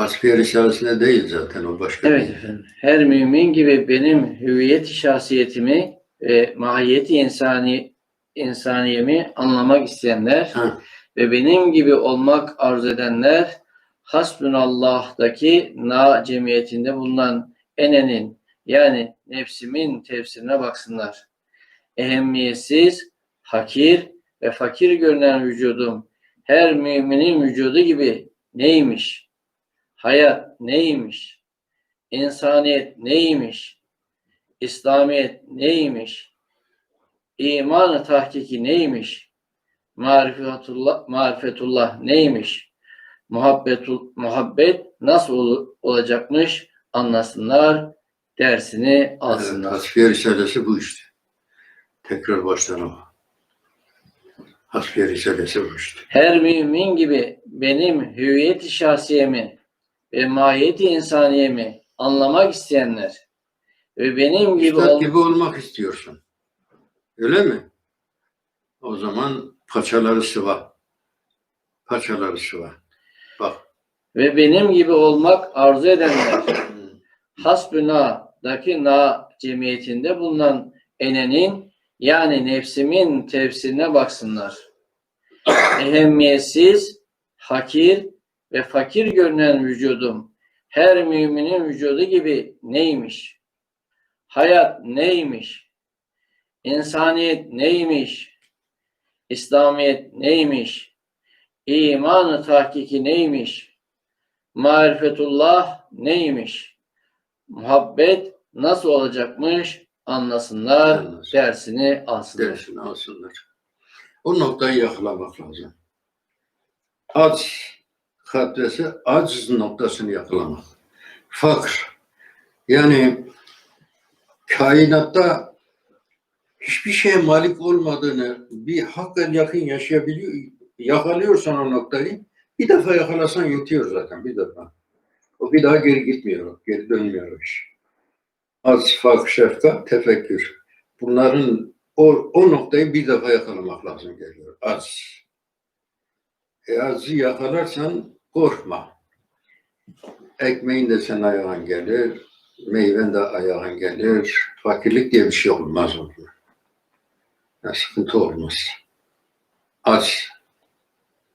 Vasfiye Risalesi'nde değil zaten o başka. Evet bir- efendim. Her mümin gibi benim hüviyet şahsiyetimi ve mahiyeti insani insaniyemi anlamak isteyenler Ha, ve benim gibi olmak arzu edenler Hasbunallah'taki na cemiyetinde bulunan enenin yani nefsimin tefsirine baksınlar. Ehemmiyetsiz, hakir ve fakir görünen vücudum her müminin vücudu gibi neymiş? Hayat neymiş? İnsaniyet neymiş? İslamiyet neymiş? İmanı tahkiki neymiş? Marifetullah, marifetullah neymiş? Muhabbetul, muhabbet nasıl ol- olacakmış anlasınlar, dersini evet, alsınlar. Vasfiye Risalesi bu işte. Tekrar baştan o. Hasfiye Risalesi bu işte. Her mümin gibi benim hüviyet-i şahsiyemi ve mahiyeti insaniyemi anlamak isteyenler ve benim gibi Üstad ol- gibi olmak istiyorsun. Öyle mi? O zaman paçaları sıva. Paçaları sıva. Bak. ve benim gibi olmak arzu edenler hasbüna'daki na cemiyetinde bulunan enenin yani nefsimin tefsirine baksınlar. Ehemmiyetsiz, hakir ve fakir görünen vücudum her müminin vücudu gibi neymiş? Hayat neymiş? İnsaniyet neymiş? İslamiyet neymiş? İmanı tahkiki neymiş? Marifetullah neymiş? Muhabbet nasıl olacakmış? Anlasınlar, Anlasın. dersini alsınlar. dersini alsınlar. O noktayı yakalamak lazım. Aç kadresi aciz noktasını yakalamak. Fakr. Yani kainatta hiçbir şeye malik olmadığını bir hakikaten yakın yaşayabiliyor, yakalıyorsan o noktayı bir defa yakalasan yetiyor zaten bir defa. O bir daha geri gitmiyor, geri dönmüyor iş. Az, fakr, şefkat, tefekkür. Bunların o, o noktayı bir defa yakalamak lazım geliyor. Az. E azı yakalarsan korkma. Ekmeğin de sen ayağın gelir, meyven de ayağın gelir. Fakirlik diye bir şey olmaz onunla. Ya sıkıntı olmaz. Aç,